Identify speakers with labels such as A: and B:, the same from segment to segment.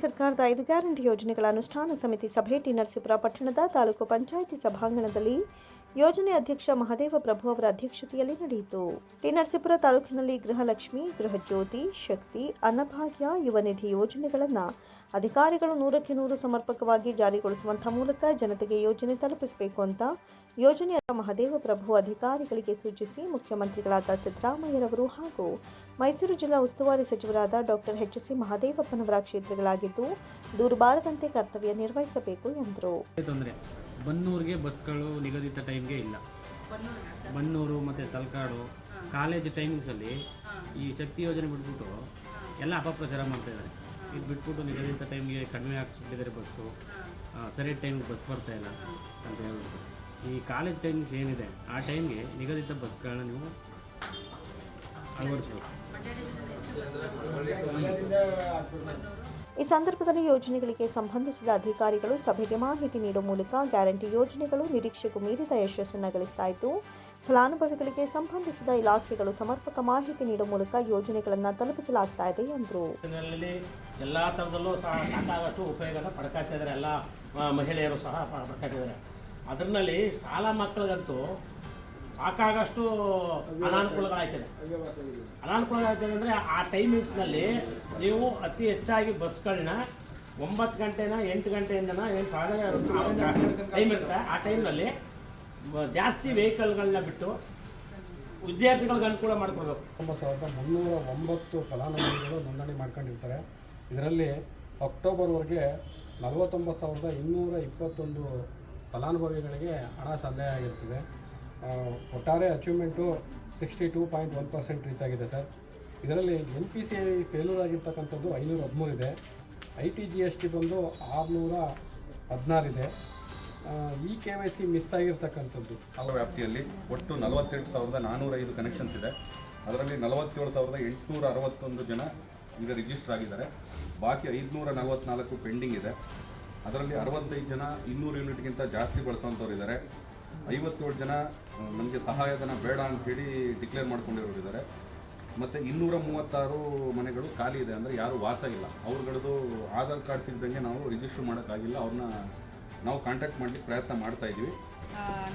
A: ಸರ್ಕಾರದ ಐದು ಗ್ಯಾರಂಟಿ ಯೋಜನೆಗಳ ಅನುಷ್ಠಾನ ಸಮಿತಿ ಸಭೆ ಟಿ ನರಸೀಪುರ ಪಟ್ಟಣದ ತಾಲೂಕು ಪಂಚಾಯಿತಿ ಸಭಾಂಗಣದಲ್ಲಿ ಯೋಜನೆ ಅಧ್ಯಕ್ಷ ಮಹದೇವ ಪ್ರಭು ಅವರ ಅಧ್ಯಕ್ಷತೆಯಲ್ಲಿ ನಡೆಯಿತು. ಟಿ ನರಸೀಪುರ ತಾಲೂಕಿನಲ್ಲಿ ಗೃಹಲಕ್ಷ್ಮಿ, ಗೃಹಜ್ಯೋತಿ, ಶಕ್ತಿ, ಅನ್ನಭಾಗ್ಯ ಯುವ ನಿಧಿ ಯೋಜನೆಗಳನ್ನು ಅಧಿಕಾರಿಗಳು ನೂರಕ್ಕೆ ನೂರು ಸಮರ್ಪಕವಾಗಿ ಜಾರಿಗೊಳಿಸುವಂಥ ಮೂಲಕ ಜನತೆಗೆ ಯೋಜನೆ ತಲುಪಿಸಬೇಕು ಅಂತ ಯೋಜನೆಯ ಮಹದೇವ ಪ್ರಭು ಅಧಿಕಾರಿಗಳಿಗೆ ಸೂಚಿಸಿ ಮುಖ್ಯಮಂತ್ರಿಗಳಾದ ಸಿದ್ದರಾಮಯ್ಯರವರು ಹಾಗೂ ಮೈಸೂರು ಜಿಲ್ಲಾ ಉಸ್ತುವಾರಿ ಸಚಿವರಾದ ಡಾಕ್ಟರ್ ಎಚ್ ಸಿ ಮಹದೇವಪ್ಪನವರ ಕ್ಷೇತ್ರಗಳಾಗಿದ್ದು ದೂರು ಬಾರದಂತೆ ಕರ್ತವ್ಯ ನಿರ್ವಹಿಸಬೇಕು ಎಂದರು.
B: ಬನ್ನೂರಿಗೆ ಬಸ್ಗಳು ನಿಗದಿತ ಟೈಮ್ಗೆ ಇಲ್ಲ. ಬನ್ನೂರು ಮತ್ತು ತಲಕಾಡು ಕಾಲೇಜ್ ಟೈಮಿಂಗ್ಸಲ್ಲಿ ಈ ಶಕ್ತಿ ಯೋಜನೆ ಬಿಟ್ಬಿಟ್ಟು ಎಲ್ಲ ಅಪಪ್ರಚಾರ ಮಾಡ್ತಾ ಇದ್ದಾರೆ. ಇದು ಬಿಟ್ಬಿಟ್ಟು ನಿಗದಿತ ಟೈಮ್ಗೆ ಕಡಿಮೆ ಹಾಕ್ಸ್ಬಿಟ್ಟಿದ್ದಾರೆ ಬಸ್ಸು. ಸರಿ ಸರಿಯಾದ ಟೈಮಿಗೆ ಬಸ್ ಬರ್ತಾ ಇಲ್ಲ ಅಂತ ಹೇಳ್ಬಿಟ್ಟು. ಈ ಕಾಲೇಜ್ ಟೈಮಿಂಗ್ಸ್ ಏನಿದೆ ಆ ಟೈಮ್ಗೆ ನಿಗದಿತ ಬಸ್ಗಳನ್ನ ನೀವು ಅಳವಡಿಸ್ಬೇಕು.
A: ಈ ಸಂದರ್ಭದಲ್ಲಿ ಯೋಜನೆಗಳಿಗೆ ಸಂಬಂಧಿಸಿದ ಅಧಿಕಾರಿಗಳು ಸಭೆಗೆ ಮಾಹಿತಿ ನೀಡುವ ಮೂಲಕ ಗ್ಯಾರಂಟಿ ಯೋಜನೆಗಳು ನಿರೀಕ್ಷೆಗೂ ಮೀರಿದ ಯಶಸ್ಸನ್ನು ಗಳಿಸ್ತಾ ಇದ್ದು, ಫಲಾನುಭವಿಗಳಿಗೆ ಸಂಬಂಧಿಸಿದ ಇಲಾಖೆಗಳು ಸಮರ್ಪಕ ಮಾಹಿತಿ ನೀಡುವ ಮೂಲಕ ಯೋಜನೆಗಳನ್ನು ತಲುಪಿಸಲಾಗ್ತಾ ಇದೆ ಎಂದರು.
C: ಎಲ್ಲ ಥರದಲ್ಲೂ ಸಹ ಸಾಕಾಗಷ್ಟು ಉಪಯೋಗನ ಪಡ್ಕಾತಿದ್ದಾರೆ ಎಲ್ಲ ಮಹಿಳೆಯರು ಸಹ ಪಡ್ಕಾತಿದ್ದಾರೆ ಅದರಲ್ಲಿ ಸಾಲ ಮಕ್ಕಳಿಗಂತೂ ಸಾಕಾಗಷ್ಟು ಅನಾನುಕೂಲಗಳಾಯ್ತದೆ. ಅನಾನುಕೂಲಗಳಾಯ್ತದೆ ಅಂದರೆ ಆ ಟೈಮಿಂಗ್ಸ್ನಲ್ಲಿ ನೀವು ಅತಿ ಹೆಚ್ಚಾಗಿ ಬಸ್ಗಳನ್ನ ಒಂಬತ್ತು ಗಂಟೆನ ಎಂಟು ಗಂಟೆಯಿಂದನ ಏನು ಸಾಗರ ಟೈಮ್ ಇರುತ್ತೆ. ಆ ಟೈಮ್ನಲ್ಲಿ ಜಾಸ್ತಿ ವೆಹಿಕಲ್ಗಳನ್ನ ಬಿಟ್ಟು ವಿದ್ಯಾರ್ಥಿಗಳಿಗೆ ಅನುಕೂಲ ಮಾಡಿಕೊಡ್ಬೇಕು.
D: ಒಂಬತ್ತು ಸಾವಿರದ ಮುನ್ನೂರ ಒಂಬತ್ತು ಫಲಾನುಭವಿಗಳು ನೋಂದಣಿ ಮಾಡ್ಕೊಂಡಿರ್ತಾರೆ. ಇದರಲ್ಲಿ ಅಕ್ಟೋಬರ್ವರೆಗೆ ನಲವತ್ತೊಂಬತ್ತು ಸಾವಿರದ ಇನ್ನೂರ ಇಪ್ಪತ್ತೊಂದು ಫಲಾನುಭವಿಗಳಿಗೆ ಹಣ ಸಂದಾಯ ಆಗಿರ್ತದೆ. ಒಟ್ಟಾರೆ achievement sixty two point one percent reach ಆಗಿದೆ ಸರ್. ಇದರಲ್ಲಿ N P C I failure ಆಗಿರ್ತಕ್ಕಂಥದ್ದು ಐನೂರ ಹದಿಮೂರು ಇದೆ. I T G S T ಬಂದು ಆರುನೂರ ಹದಿನಾರಿದೆ E K Y C miss ಆಗಿರ್ತಕ್ಕಂಥದ್ದು.
E: ಕಾಲ ವ್ಯಾಪ್ತಿಯಲ್ಲಿ ಒಟ್ಟು ನಲವತ್ತೆಂಟು ಸಾವಿರದ ನಾನ್ನೂರ ಐದು ಕನೆಕ್ಷನ್ಸ್ ಇದೆ. ಅದರಲ್ಲಿ ನಲವತ್ತೇಳು ಸಾವಿರದ ಎಂಟುನೂರ ಅರವತ್ತೊಂದು ಜನ ಈಗ ರಿಜಿಸ್ಟರ್ ಆಗಿದ್ದಾರೆ. ಬಾಕಿ ಐದುನೂರ ನಲವತ್ನಾಲ್ಕು ಪೆಂಡಿಂಗ್ ಇದೆ. ಅದರಲ್ಲಿ ಅರವತ್ತೈದು ಜನ ಇನ್ನೂರು ಯೂನಿಟ್ಗಿಂತ ಜಾಸ್ತಿ ಬಳಸುವಂಥವ್ರು ಇದ್ದಾರೆ ಐವತ್ತೇಳು ಜನ ನಮಗೆ ಸಹಾಯಧನ ಬೇಡ ಅಂತ ಹೇಳಿ ಡಿಕ್ಲೇರ್ ಮಾಡ್ಕೊಂಡಿರೋರು ಇದ್ದಾರೆ ಮತ್ತು ಇನ್ನೂರ ಮೂವತ್ತಾರು ಮನೆಗಳು ಖಾಲಿ ಇದೆ ಅಂದರೆ ಯಾರು ವಾಸ ಇಲ್ಲ. ಅವ್ರುಗಳದ್ದು ಆಧಾರ್ ಕಾರ್ಡ್ ಸಿಗ್ದಂಗೆ ನಾವು ರಿಜಿಸ್ಟರ್ ಮಾಡೋಕ್ಕಾಗಿಲ್ಲ. ಅವ್ರನ್ನ ನಾವು ಕಾಂಟ್ಯಾಕ್ಟ್ ಮಾಡಲಿಕ್ಕೆ ಪ್ರಯತ್ನ ಮಾಡ್ತಾ ಇದ್ದೀವಿ.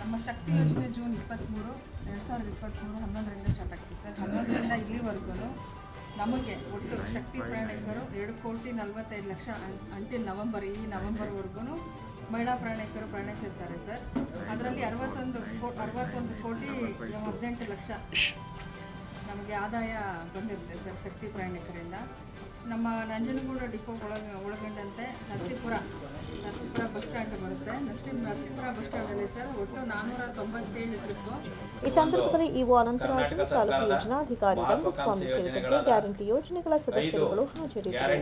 F: ನಮ್ಮ ಶಕ್ತಿ ಯೋಜನೆ ಜೂನ್ ಇಪ್ಪತ್ತ್ಮೂರು ಎರಡು ಸಾವಿರದ ಇಪ್ಪತ್ತ್ಮೂರು ಹನ್ನೊಂದರಿಂದ ಸ್ಟಾರ್ಟ್ ಆಗ್ತದೆ ಸರ್. ಹನ್ನೊಂದರಿಂದ ಇಲ್ಲಿವರೆಗೂ ನಮಗೆ ಒಟ್ಟು ಶಕ್ತಿ ಪ್ರಯಾಣಿಕರು ಎರಡು ಕೋಟಿ ನಲವತ್ತೈದು ಲಕ್ಷ, ಅಂಟಿಲ್ ನವಂಬರ್, ಈ ನವಂಬರ್ವರೆಗೂ ಮಹಿಳಾ ಪ್ರಯಾಣಿಕರು ಪ್ರಯಾಣಿಸಿರ್ತಾರೆ ಸರ್. ಅದರಲ್ಲಿ ಅರವತ್ತೊಂದು ಅರವತ್ತೊಂದು ಕೋಟಿ ಹದಿನೆಂಟು ಲಕ್ಷ ನಮಗೆ ಆದಾಯ ಬಂದಿರುತ್ತೆ ಸರ್ ಶಕ್ತಿ ಪ್ರಯಾಣಿಕರಿಂದ. ನಮ್ಮ ನಂಜನಗೂಡ ಡಿಪೋ ಒಳಗ, ಒಳಗೊಂಡಂತೆ ನರಸೀಪುರ ನರಸೀಪುರ ಬಸ್ ಸ್ಟ್ಯಾಂಡ್ ಬರುತ್ತೆ. ನರಸಿ, ನರಸೀಪುರ ಬಸ್ ಸ್ಟ್ಯಾಂಡಲ್ಲಿ ಸರ್ ಒಟ್ಟು ನಾನ್ನೂರ ತೊಂಬತ್ತೇಳು ಟ್ರಿಪ್ಪು
A: ಈ ಸಂದರ್ಭದಲ್ಲಿ ಇವು ಅನಂತರಾಜು ತಾಲೂಕು ಯೋಜನಾಧಿಕಾರಿ ರಂಗಸ್ವಾಮಿ ಸೇರಿದಂತೆ ಗ್ಯಾರಂಟಿ ಯೋಜನೆಗಳ ಸದಸ್ಯರುಗಳು ಹಾಜರಿದ್ದರು.